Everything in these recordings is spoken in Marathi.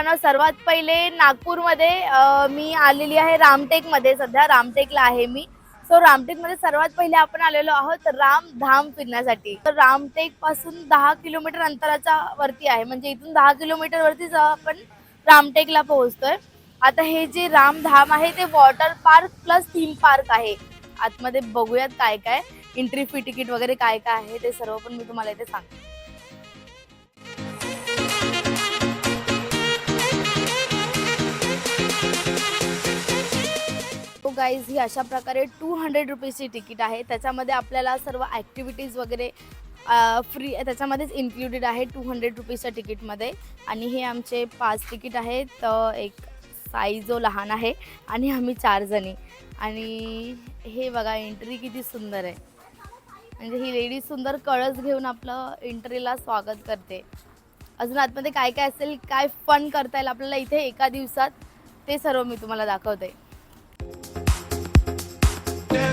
मित्रांनो सर्वात पहिले नागपूरमध्ये मी आलेली आहे रामटेकमध्ये. सध्या रामटेकला आहे मी. सो रामटेकमध्ये सर्वात पहिले आपण आलेलो आहोत राम धाम फिरण्यासाठी. तर रामटेकपासून दहा किलोमीटर अंतराच्या वरती आहे. म्हणजे इथून दहा किलोमीटर वरतीच आपण रामटेकला पोहोचतोय. आता हे जे रामधाम आहे ते water park plus theme park आहे. आतमध्ये बघूयात काय काय. एंट्री फी तिकीट वगैरे काय काय आहे ते सर्व पण मी तुम्हाला इथे सांगते. गाईज ही अशा प्रकारे टू हंड्रेड रुपीजची तिकीट आहे. त्याच्यामध्ये आपल्याला सर्व ॲक्टिव्हिटीज वगैरे फ्री त्याच्यामध्येच इन्क्लुडेड आहे टू हंड्रेड रुपीजच्या तिकीटमध्ये आणि हे आमचे पाच तिकीट आहेत. एक साई जो लहान आहे आणि आम्ही चार जणी. आणि हे बघा एंट्री किती सुंदर आहे. म्हणजे ही लेडी सुंदर कळस घेऊन आपलं एंट्रीला स्वागत करते. अजून आतमध्ये काय काय असेल काय फन करता येईल आपल्याला इथे एका दिवसात ते सर्व मी तुम्हाला दाखवते.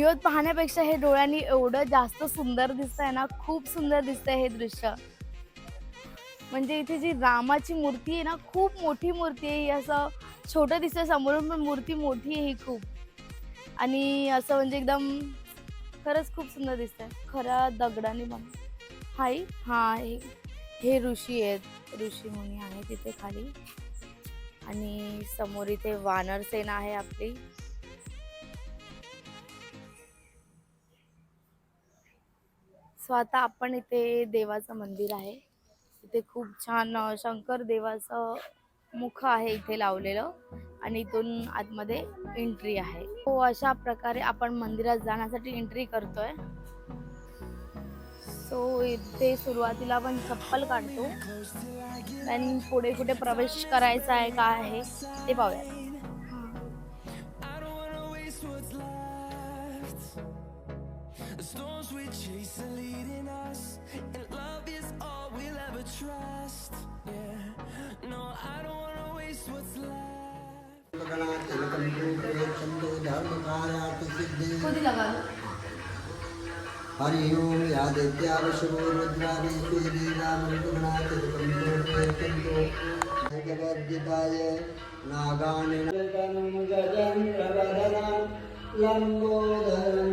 व्हिडिओत पाहण्यापेक्षा हे डोळ्यांनी एवढं जास्त सुंदर दिसतंय ना खूप सुंदर दिसतंय हे दृश्य. म्हणजे इथे जी रामाची मूर्ती आहे ना खूप मोठी मूर्ती आहे. ही असं छोटं दिसतंय समोरून पण मूर्ती मोठी आहे ही खूप. आणि असं म्हणजे एकदम खरंच खूप सुंदर दिसतंय. खऱ्या दगडाने बन हाय हा हे हे ऋषी आहेत. ऋषी मुनी आहे तिथे खाली. आणि समोर इथे वानर सेना आहे आपली. सो आता आपण इथे देवाचं मंदिर आहे. इथे खूप छान शंकर देवाचं मुख आहे इथे लावलेलं आणि इथून आतमध्ये एंट्री आहे. हो अशा प्रकारे आपण मंदिरात जाण्यासाठी एंट्री करतोय. सो इथे सुरुवातीला आपण चप्पल काढतो. आणि पुढे कुठे प्रवेश करायचा आहे काय आहे ते पाहूया The storms we chase are leading us, and love is all we'll ever trust. Yeah, no, I don't wanna waste what's left. Hari ओम यादित्यावशो रुद्रादित्यादिगणातिकम्पोर्जगद्दिताय नागानिनम् गजं प्रवदनं लम्बोदरं सुन्दरं वसन्तरं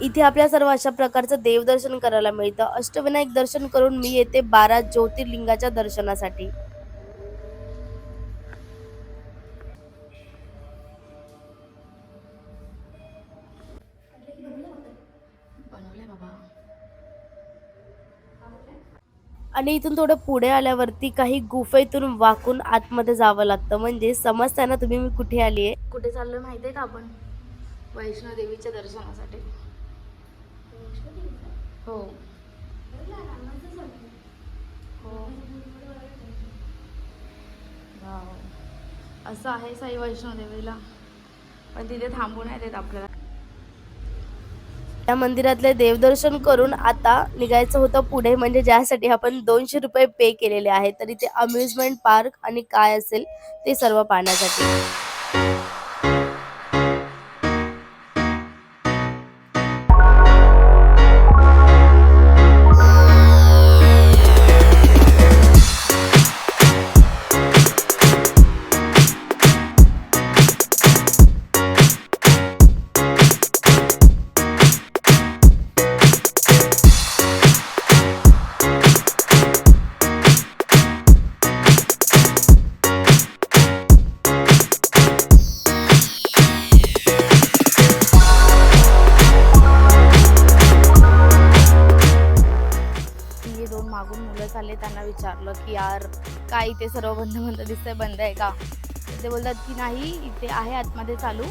इथे आपल्या सर्व अशा प्रकारचं देवदर्शन करायला मिळतं. अष्टविनायक दर्शन करून मी येते बारा ज्योतिर्लिंगाच्या दर्शनासाठी. आणि इथून थोडं पुढे आल्यावरती काही गुफेतून वाकून आतमध्ये जावं लागतं. म्हणजे समजताना तुम्ही मी कुठे आली आहे कुठे चाललोय माहितीये का आपण? वैष्णोदेवीच्या दर्शनासाठी. हो. हो. असं आहे साई वैष्णोदेवीला. पण तिथे थांबू नाही देत आपल्याला. या मंदिरातले देवदर्शन करून आता निघायचं होतं पुढे. म्हणजे ज्यासाठी आपण दोनशे रुपये पे केलेले आहेत. तर इथे अम्युजमेंट पार्क आणि काय असेल ते सर्व पाहण्यासाठी. त्यांना विचारलं की यार काय इथे सर्व बंद बंद दिसतंय बंद आहे का? ते बोलतात की नाही इथे आहे आतमध्ये चालू.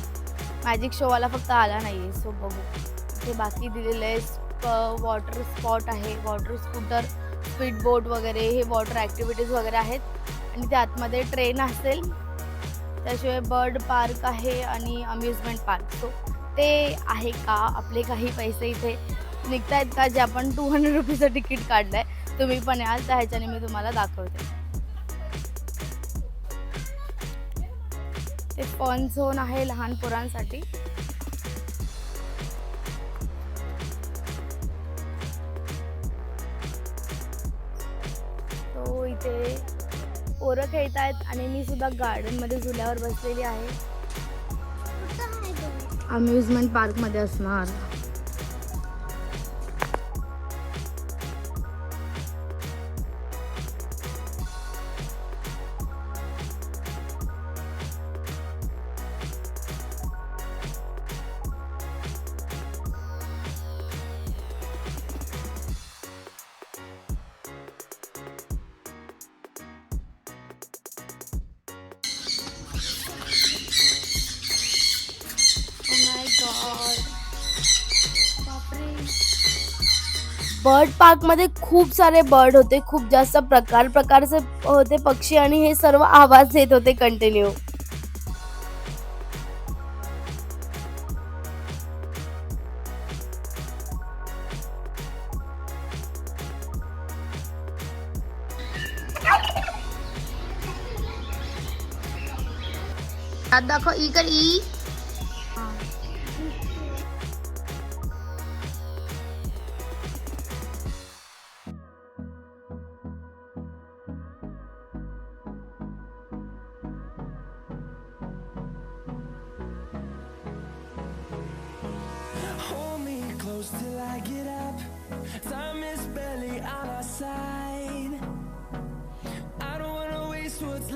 मॅजिक शोवाला फक्त आला नाही आहे सो बघू. इथे बाकी दिलेलं आहे वॉटर स्पॉट आहे वॉटर स्कूटर स्पीड बोट वगैरे हे वॉटर ॲक्टिव्हिटीज वगैरे आहेत. आणि ते आतमध्ये ट्रेन असेल त्याशिवाय बर्ड पार्क आहे आणि अम्युजमेंट पार्क सो ते आहे का? आपले काही पैसे इथे निघतायत का? जे आपण टू हंड्रेड रुपीचं तिकीट काढलं आहे तुम्ही पण याल तर ह्याच्याने मी तुम्हाला दाखवते. ते फन झोन आहे लहान पोरांसाठी. तो इथे पोरं खेळत आहेत आणि मी सुद्धा गार्डनमध्ये झुल्यावर बसलेली आहे. अम्युजमेंट पार्कमध्ये असणार. बर्ड पार्कमध्ये खूप सारे बर्ड होते खूप जास्त प्रकार प्रकारचे होते पक्षी आणि हे सर्व आवाज देत होते कंटिन्यू दाखव इ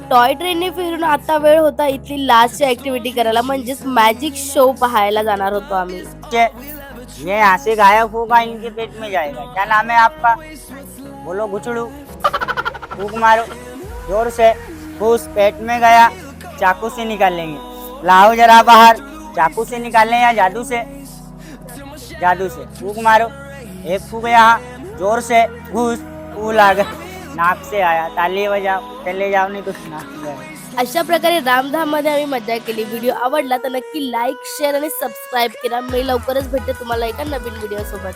टॉय ट्रेनने फिरून आता वेळ होता इथली लास्टची ऍक्टिव्हिटी करायला. म्हणजेच मॅजिक शो पाहायला जाणार होतो आम्ही. ये ये यहाँ से गायब होगा, इनके पेट में जाएगा. क्या नाम है आपका? बोलो गुचड़ू। फूक मारो। ज़ोर से। घूस पेट में गया। चाकू से निकाल लेंगे। लाओ जरा बाहर। चाकू से निकालने या जादू से? जादू से। फूक मारो। एक फूक यहाँ। ज़ोर से। घूस फूल आ गए नाक से आया ताली बजा चले जाओ नहीं कुछ नाक से अशा प्रकारे रामधाममध्ये आम्ही मजा केली. व्हिडिओ आवडला तर नक्की लाईक शेअर आणि सबस्क्राईब करा. मी लवकरच भेटते तुम्हाला एका नवीन व्हिडिओ सोबत.